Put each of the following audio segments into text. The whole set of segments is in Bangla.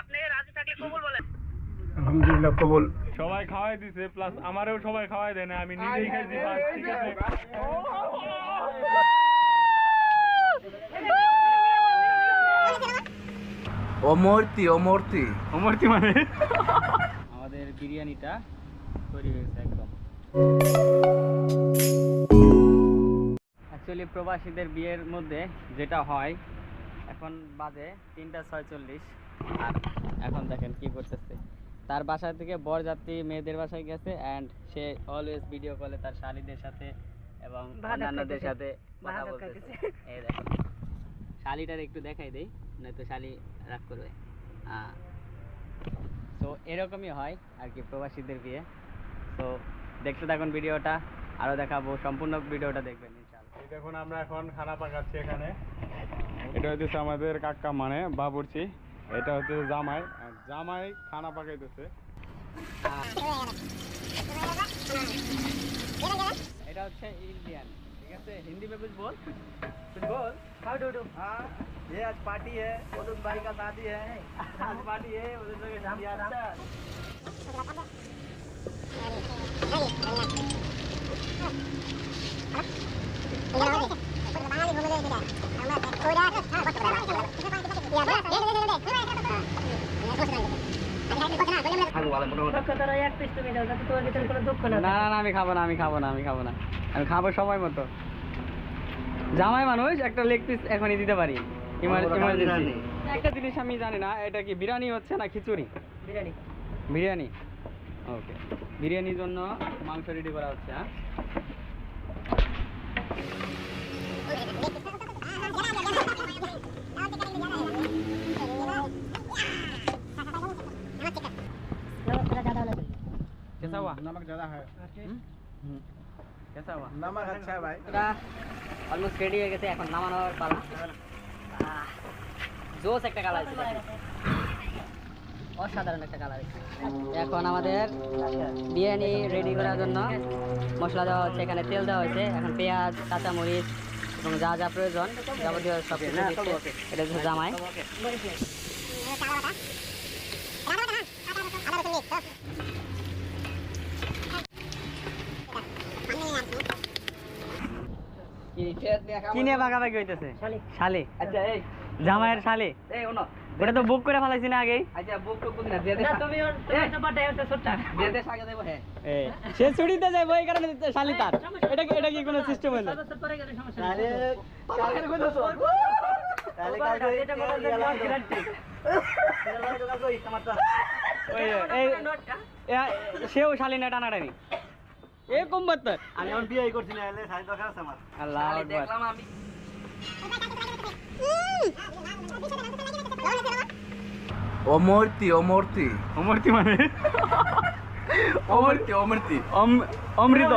আপনি রাজি থাকলে কবুল বলেন। আলহামদুলিল্লাহ কবুল। সবাই খাওয়াই দিছে প্লাস আমারও সবাই খাওয়াই দেয় না আমি নিজেই খাইছি ঠিক আছে। অমর্তি অমর্তি অমরতি মানে? আমাদের বিরিয়ানিটা তৈরি হয়েছে একদম। অ্যাকচুয়ালি প্রবাসীদের বিয়ের মধ্যে যেটা হয় এখন বাজে তিনটা ছয়চল্লিশ। আর এখন দেখেন কি করতেছে। তার বাসা থেকে বরযাত্রী মেয়েদের বাসায় গেছে অ্যান্ড সে অলওয়েজ ভিডিও কলে তার শালিদের সাথে এবং অন্যান্যদের সাথে কথা বলতেছে। এই দেখেন। শালিটার একটু দেখাই দেই নয়তো শালি রাগ করবে। তো এরকমই হয় আর কি প্রবাসীদের বিয়ে। তো দেখতে থাকুন ভিডিওটা আরও দেখাবো সম্পূর্ণ ভিডিওটা দেখবেন ইনশাআল্লাহ। এই দেখুন আমরা এখন খানা পাকাচ্ছি এখানে। এটা হচ্ছে আমাদের কাকা মানে বাবুর্চি। এটা হচ্ছে জামাই আর জামাই খানা পাকাইতেছে এটা হচ্ছে ইন্ডিয়ান ঠিক আছে হিন্দি में कुछ बोल कुछ बोल हाउ डू डू हाँ ये आज पार्टी है उदन भाई का शादी है आज पार्टी है उदन भाई का शादी अच्छा না না না আমি খাব না আমি খাব না আমি খাব না। আমি খাব সময় মতো। জামাই মানুষ একটা লেগ পিস এখনই দিতে পারি। ইমার্জেন্সি একটা জিনিস আমি জানি না এটা কি বিরিয়ানি হচ্ছে না খিচুড়ি? বিরিয়ানি। বিরিয়ানি। ওকে বিরিয়ানির জন্য মাংস রেডি করা হচ্ছে হ্যাঁ? हुआ नमक ज्यादा है हम्म। कैसा हुआ नमक अच्छा है भाई এটা অলমোস্ট রেডি হয়ে গেছে এখন নামানোর পালা আহ, জোস একটা কালার অসাধারণ একটা কালার এখন আমাদের বিরিয়ানি রেডি করার জন্য মশলা দেওয়া হচ্ছে এখানে তেল দেওয়া হয়েছে এখন পেঁয়াজ কাঁচামরিচ এবং যা যা প্রয়োজন যাবতীয় সব কিছু দিচ্ছে। এটা হচ্ছে জামাই কিনে ভাগাভাগি হইতেছে। শালি। আচ্ছা এই। জামাইয়ের শালি। এই ওনো ওটা তো বুক করে ফেলাইছি না আগেই। আচ্ছা বুক টুক বুক না দিয়ে দে তুমি তুমি তো পাঠাই হচ্ছে ছোট্টা। দিয়ে দে সাগে দেবো হ্যাঁ। সে ছুটিতে যাইবো এই কারণে শালি তার। এটা কি এটা কি কোনো সিস্টেম হলো পরে গেলে সমস্যা আরে কালকের কই দছো তাহলে কালকে এটা গ্যারান্টি সেও শালি না টানাটানি। এ কম আমি আমার বিয়ে করছি না এলে সাড়ে দরকার আছে আমার। আল্লাহ আকবার। অমর্তি অমর্তি। অমরতি মানে? অমর্তি অমর্তি। অম- অমৃত।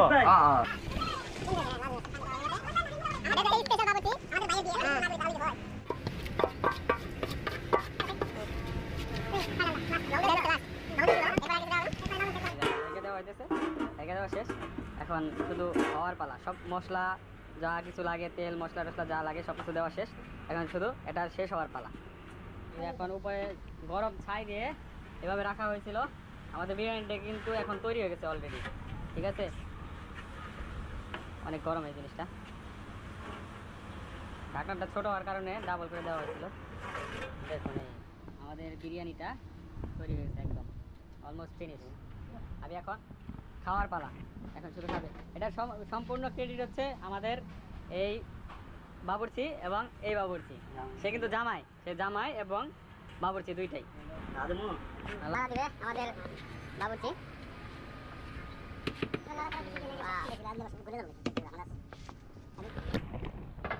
সব মশলা যা কিছু লাগে তেল মশলা টশলা যা লাগে সব কিছু দেওয়া শেষ। এখন শুধু এটা শেষ হওয়ার পালা। এখন উপরে গরম ছাই দিয়ে এভাবে রাখা হয়েছিল। আমাদের বিরিয়ানিটা কিন্তু এখন তৈরি হয়ে গেছে অলরেডি ঠিক আছে? অনেক গরম এই জিনিসটা। ঢাকনাটা ছোট হওয়ার কারণে ডাবল করে দেওয়া হয়েছিল। দেখুন আমাদের বিরিয়ানিটা তৈরি হয়েছে একদম। অলমোস্ট ফিনিশ আমি এখন খাওয়ার পালা। এখন শুরু খাবে। সম- সম্পূর্ণ ক্রেডিট হচ্ছে আমাদের এই বাবুর্চি এবং এই বাবুর্চি। সে কিন্তু জামাই। সে জামাই এবং বাবুর্চি দুইটাই। আমাদের বাবুর্চি।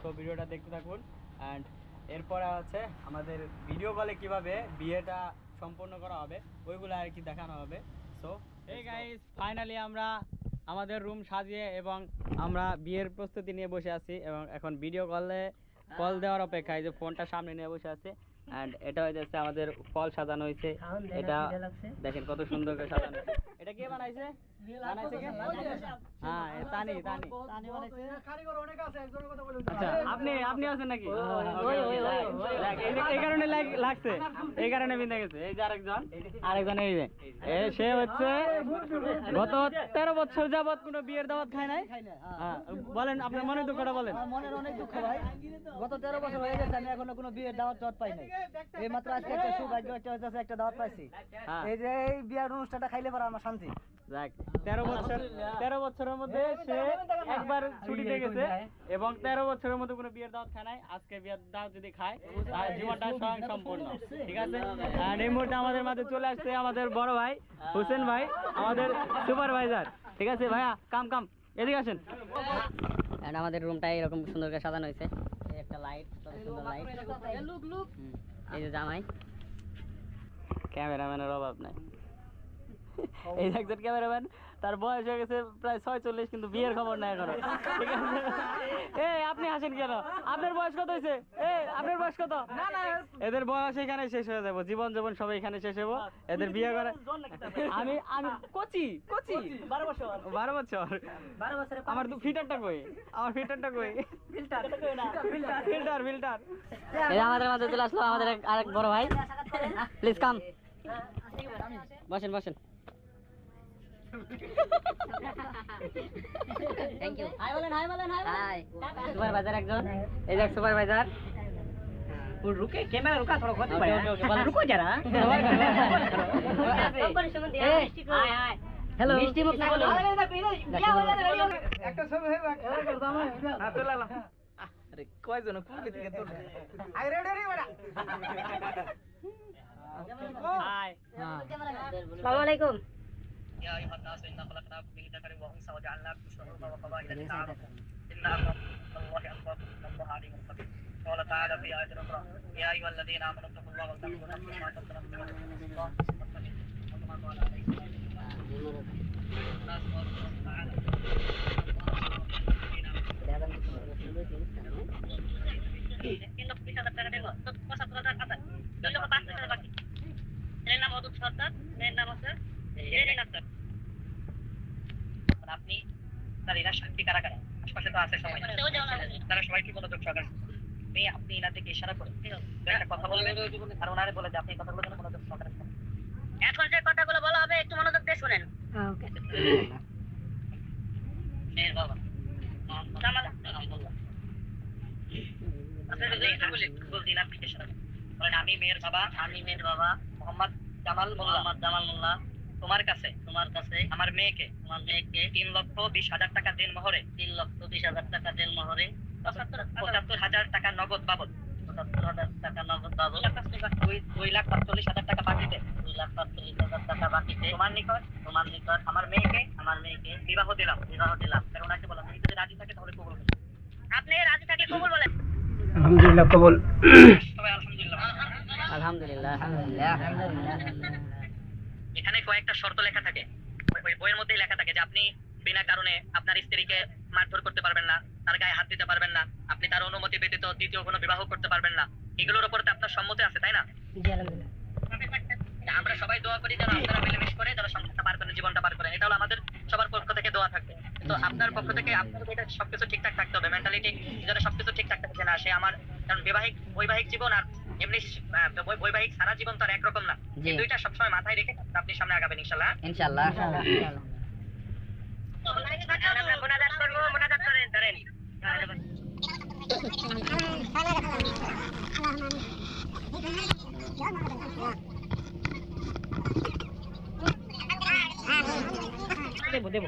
তো ভিডিওটা দেখতে থাকুন। অ্যান্ড এরপরে আছে আমাদের ভিডিও কলে কীভাবে বিয়েটা সম্পন্ন করা হবে। ওইগুলো আর কি দেখানো হবে। সো এই গাইজ ফাইনালি আমরা আমাদের রুম সাজিয়ে এবং আমরা বিয়ের প্রস্তুতি নিয়ে বসে আছি এবং এখন ভিডিও কলে কল দেওয়ার অপেক্ষায় যে ফোনটা সামনে নিয়ে বসে আছে। অ্যান্ড এটা যাচ্ছে আমাদের ফল সাজানো হয়েছে এটা দেখেন কত সুন্দর করে সাজানো। এটা কে বানাইছে? বানাইছে কে? হ্যাঁ এ তানি তানি আচ্ছা আপনি আপনি আছেন নাকি? এই কারণে লাগছে। এই কারণে বিন্দা গেছে। এই যে আরেকজন আরেকজন এই যে। সে হচ্ছে গত তেরো বছর যাবত কোনো বিয়ের দাওয়াত খায় নাই? হ্যাঁ, বলেন আপনার মনে দুঃখটা বলেন। মনের অনেক দুঃখ ভাই। গত তেরো বছর হয়ে গেছে আমি এখনও কোনো বিয়ের দাওয়াত টাওয়াত পাই নাই। এই মাত্র আজকে একটা সৌভাগ্য একটা দাওয়াত পাইছি। হ্যাঁ। এই যে এই বিয়ার অনুষ্ঠানটা খাইলে পরে আমার শান্তি। যাক তেরো বছর তেরো বছরের মধ্যে সে একবার ছুটিতে গেছে এবং তেরো বছরের মধ্যে কোনো বিয়ের দাওয়াত খায় নাই। আজকে বিয়ের দাওয়াত যদি খায় তার জীবনটা স্বয়ং সম্পূর্ণ। ঠিক আছে? আর এই মুহূর্তে আমাদের মাঝে চলে আসছে আমাদের বড় ভাই হোসেন ভাই আমাদের সুপারভাইজার। ঠিক আছে ভাইয়া কাম কাম। এদিকে আসেন। এন্ড আমাদের রুমটা এরকম সুন্দর করে সাজানো হয়েছে। একটা লাইট সুন্দর লাইট লুক লুক। এই যে জামাই। ক্যামেরাম্যানের অভাব নাই। এই একজন ক্যামেরাম্যান তার বয়স হয়ে গেছে প্রায় ছয়চল্লিশ কিন্তু বিয়ের খবর নাই এখনও। ঠিক আছে? এই আপনি হাসেন কেন? আপনার বয়স কত হয়েছে? এই আপনার বয়স কত? এদের বয়স এখানে শেষ হয়ে যাব জীবন জীবন সব এখানে শেষ হব। এদের বিয়ে করে আমি আমি কচি। কচি? বারো বছর। বারো বছর? বারো বছরে আমার তো ফিটারটা কই? আমার ফিটারটা কই? ফিল্টার। ফিল্টার ফিল্টার এই আমাদের মাঝে চলে আসলো আমাদের আরেক বড় ভাই। প্লিজ কাম বসেন বসেন। থ্যাংক ইউ হাই বলেন হাই বলেন হাই সুপারভাইজার একজন এই যে সুপারভাইজার रुके कैमरा रुका थोड़ा बहुत ओके, ओके, ओके, बोलो। रुको जरा হ্যালো মিষ্টি মুখ না বলো একটা ছবি হইবা হ্যাঁ চলে এলাম আরে কয়জন কোন দিকে তোর আই রেডি রে বড়া হাই अस्सलाम वालेकुम يا أيها الناس إنا خلقناكم من ذكر وأنثى وجعلناكم شعوبا وقبائل لتعارفوا إن أكرمكم الله أتقاكم إن الله عليم خبير قال تعالى في آية أخرى يا أيها الذين آمنوا اتقوا الله واتقوا نفس ما تقدم من الله وما قال عليه الناس قال الله تعالى Thank you. আছে সবাই। তারা সবাই কি মনোযোগ সহকারে আপনি আপনি এনাদেরকে ইশারা করে একটা কথা বলবেন আর ওনারে বলে যে আপনি এই কথাগুলো যেন মনোযোগ সহকারে শোনেন। এখন যে কথাগুলো বলা হবে একটু মনোযোগ দিয়ে শুনেন। আমি মেয়ের বাবা আমি মেয়ের বাবা। মোহাম্মদ জামাল মোল্লা। মোহাম্মদ জামাল মোল্লা। তোমার কাছে? তোমার কাছে? আমার মেয়েকে? তোমার মেয়েকে? তিন লক্ষ বিশ হাজার টাকা দিন মহরে। তিন লক্ষ বিশ হাজার টাকা দিন মহরে। পঁচাত্তর হাজার। টাকা নগদ বাবদ। হাজার টাকা দুই লাখ হাজার টাকা আমার মেয়েকে? আমার মেয়েকে। বিবাহ বিবাহ ওনাকে থাকে আপনি বলেন। আলহামদুলিল্লাহ। আলহামদুলিল্লাহ আলহামদুলিল্লাহ। কয়েকটা শর্ত লেখা থাকে। ওই বইয়ের মধ্যেই লেখা থাকে যে আপনি বিনা কারণে আপনার স্ত্রীকে মারধর করতে পারবেন না তার গায়ে হাত দিতে পারবেন না আপনি তার অনুমতি ব্যতীত দ্বিতীয় কোনো বিবাহ করতে পারবেন না। এগুলোর উপর তো আপনার সম্মতি আছে তাই না? আমরা সবাই দোয়া করি যেন আপনারা মিলেমিশ করে যারা সংসারটা পার করেন জীবনটা পার করেন এটা হলো আমাদের সবার পক্ষ থেকে দোয়া থাকবে। তো আপনার পক্ষ থেকে আপনার সবকিছু ঠিকঠাক থাকতে হবে। মেন্টালিটি যেন সবকিছু ঠিকঠাক থাকে না সে আমার কারণ বৈবাহিক বৈবাহিক জীবন আর এমনি বৈবাহিক সারা জীবন তো আর একরকম না। এই দুইটা সবসময় মাথায় রেখে আপনি সামনে আগাবেন ইনশাল্লাহ। ইনশাআল্লাহ আমরা মোনাজাত করব মোনাজাত করেন ধরেন দেবো দেবো।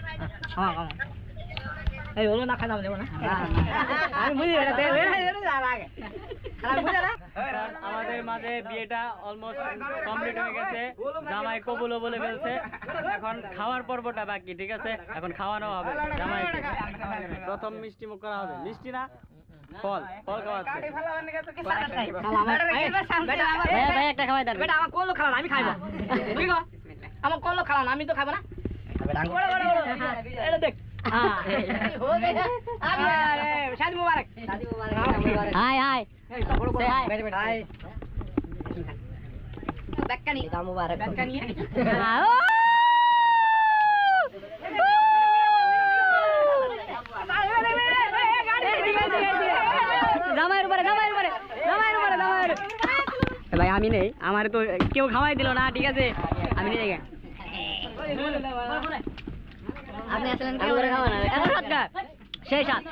হ্যাঁ হ্যাঁ। আমাদের মাঝে বিয়েটা অলমোস্ট কমপ্লিট হয়ে গেছে জামাই কবুলও বলে ফেলছে এখন খাওয়ার পর্বটা বাকি ঠিক আছে? এখন খাওয়ানো হবে জামাইকে প্রথম মিষ্টি মুখ করা হবে। মিষ্টি না? ফল। ফল খাওয়াচ্ছে। ভাই ভাই একটা খাওয়াই দেন। বেটা আমার কল্লো খালান আমি খাইবো। গো? আমার কল্লো খালান আমি তো খাব না। এটা দেখ। হ্যাঁ জামাইয়ের ভাই আমি নেই আমার তো কেউ খাওয়াই দিল না ঠিক আছে আমি নেই আপনি আসলেন কেউ করে এত সৎকার। সেই সাত।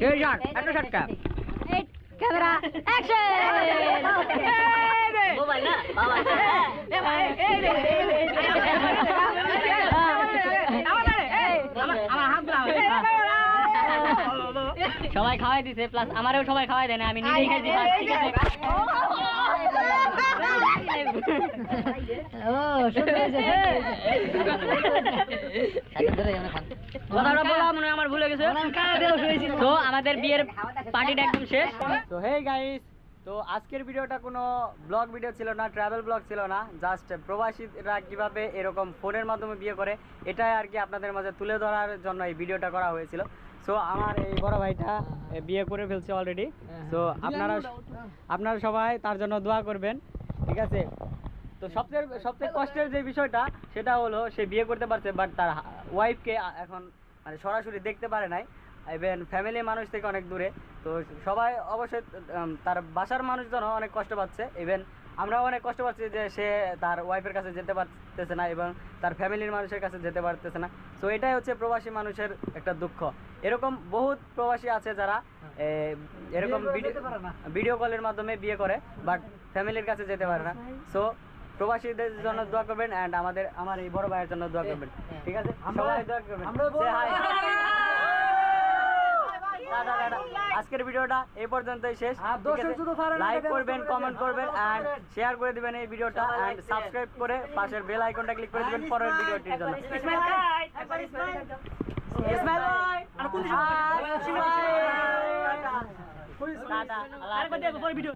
সেই সাত এত সৎকার। Camera action! মোবাইল না বাবা সবাই খাওয়াই দিছে প্লাস আমারও সবাই খাওয়াই দেয় না আমি নিজেই খাইছি ঠিক আছে তো তো তো প্রবাসীরা কীভাবে এরকম ফোনের মাধ্যমে বিয়ে করে, এটাই আর কি আপনাদের মাঝে তুলে ধরার জন্য এই ভিডিওটা করা হয়েছিল। সো আমার এই বড় ভাইটা বিয়ে করে ফেলছে অলরেডি তো আপনারা আপনারা সবাই তার জন্য দোয়া করবেন। ঠিক আছে? তো সবচেয়ে সবচেয়ে কষ্টের যে বিষয়টা, সেটা হলো সে বিয়ে করতে পারছে বাট তার ওয়াইফকে এখন মানে সরাসরি দেখতে পারে নাই। ইভেন ফ্যামিলি মানুষ থেকে অনেক দূরে। তো সবাই অবশ্যই তার বাসার মানুষজনও অনেক কষ্ট পাচ্ছে। ইভেন আমরাও অনেক কষ্ট পাচ্ছি যে সে তার ওয়াইফের কাছে যেতে পারতেছে না এবং তার ফ্যামিলির মানুষের কাছে যেতে পারতেছে না। তো এটাই হচ্ছে প্রবাসী মানুষের একটা দুঃখ। এরকম বহুত প্রবাসী আছে যারা এরকম ভিডিও কলের মাধ্যমে বিয়ে করে বাট ফ্যামিলির কাছে যেতে পারে না। সো প্রবাসীদের জন্য দোয়া করবেন অ্যান্ড আমাদের আমার এই বড় ভাইয়ের জন্য দোয়া করবেন। ঠিক আছে? সবাই দোয়া করবেন. Tata, tata. আজকের ভিডিওটা এই পর্যন্তই শেষ। লাইক করবেন কমেন্ট করবেন অ্যান্ড শেয়ার করে দিবেন এই ভিডিওটা অ্যান্ড সাবস্ক্রাইব করে পাশের বেল আইকনটা ক্লিক করে দিবেন পরের ভিডিওটির জন্য। ইসমাইল ভাই আর কোন টাটা আল্লাহ হাফেজ।